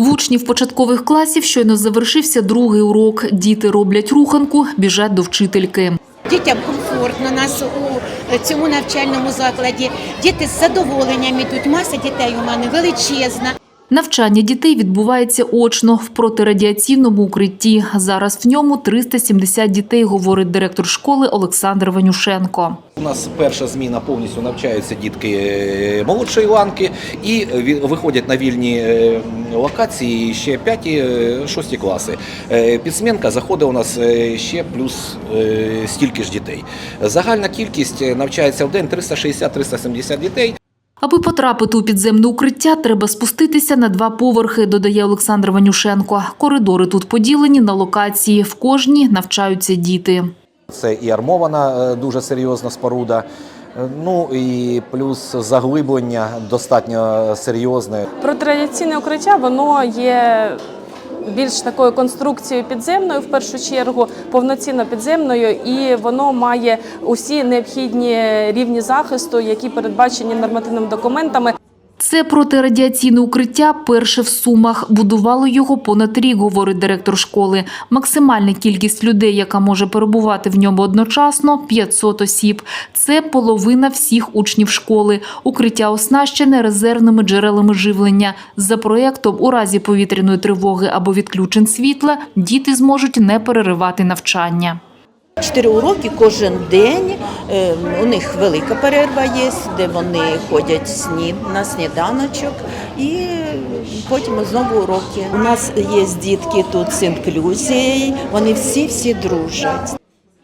В учнів початкових класів щойно завершився другий урок. Діти роблять руханку, біжать до вчительки. Дітям комфортно нас у цьому навчальному закладі. Діти з задоволенням ідуть. Маса дітей у мене величезна. Навчання дітей відбувається очно в протирадіаційному укритті. Зараз в ньому 370 дітей, говорить директор школи Олександр Ванюшенко. У нас перша зміна повністю навчаються дітки е, молодшої ланки і виходять на вільні е, локації ще 5-6 класи. Е, Підсменка заходить у нас ще плюс стільки ж дітей. Загальна кількість навчається в день 360-370 дітей. Аби потрапити у підземне укриття, треба спуститися на два поверхи, додає Олександр Ванюшенко. Коридори тут поділені на локації. В кожній навчаються діти. Це і армована е, дуже серйозна споруда. Е, Ну і плюс заглиблення достатньо серйозне. Протирадіаційне укриття воно є більш такою конструкцією підземною, в першу чергу, повноцінно підземною, і воно має усі необхідні рівні захисту, які передбачені нормативними документами. Це протирадіаційне укриття перше в Сумах. Будували його понад рік, говорить директор школи. Максимальна кількість людей, яка може перебувати в ньому одночасно – 500 осіб. Це половина всіх учнів школи. Укриття оснащене резервними джерелами живлення. За проєктом, у разі повітряної тривоги або відключень світла, діти зможуть не переривати навчання. Чотири уроки кожен день. Е, У них велика перерва є, де вони ходять сні на сніданочок і потім знову уроки. У нас є дітки тут з інклюзією, вони всі всі дружать.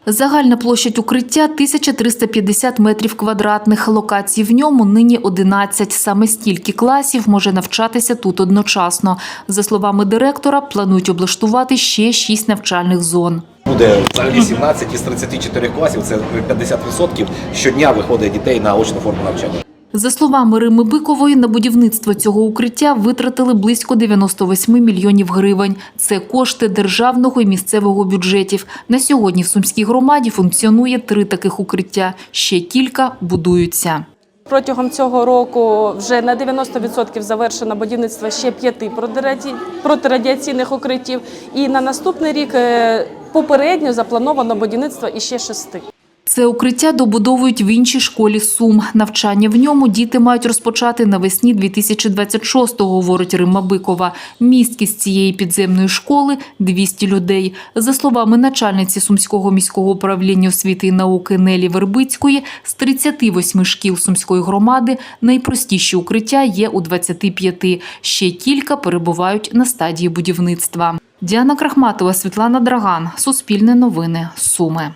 Загальна площадь укриття 1350 метрів квадратних. Локацій в ньому нині 11. Саме стільки класів може навчатися тут одночасно. За словами директора, планують облаштувати ще 6 навчальних зон. Буде взагалі 17 із 34 класів, це 50% щодня виходить дітей на очну форму навчання. За словами Рими Бикової, на будівництво цього укриття витратили близько 98 мільйонів гривень. Це кошти державного і місцевого бюджетів. На сьогодні в Сумській громаді функціонує три таких укриття. Ще кілька будуються. Протягом цього року вже на 90% завершено будівництво ще п'яти протираді- протирадіаційних укриттів. І на наступний рік е, попередньо заплановано будівництво іще шести. Це укриття добудовують в іншій школі Сум. Навчання в ньому діти мають розпочати навесні 2026-го, говорить Римма Бикова. Місткість цієї підземної школи – 200 людей. За словами начальниці Сумського міського управління освіти і науки Нелі Вербицької, з 38 шкіл Сумської громади найпростіші укриття є у 25. Ще кілька перебувають на стадії будівництва. Діана Крахматова, Світлана Драган. Суспільне новини. Суми.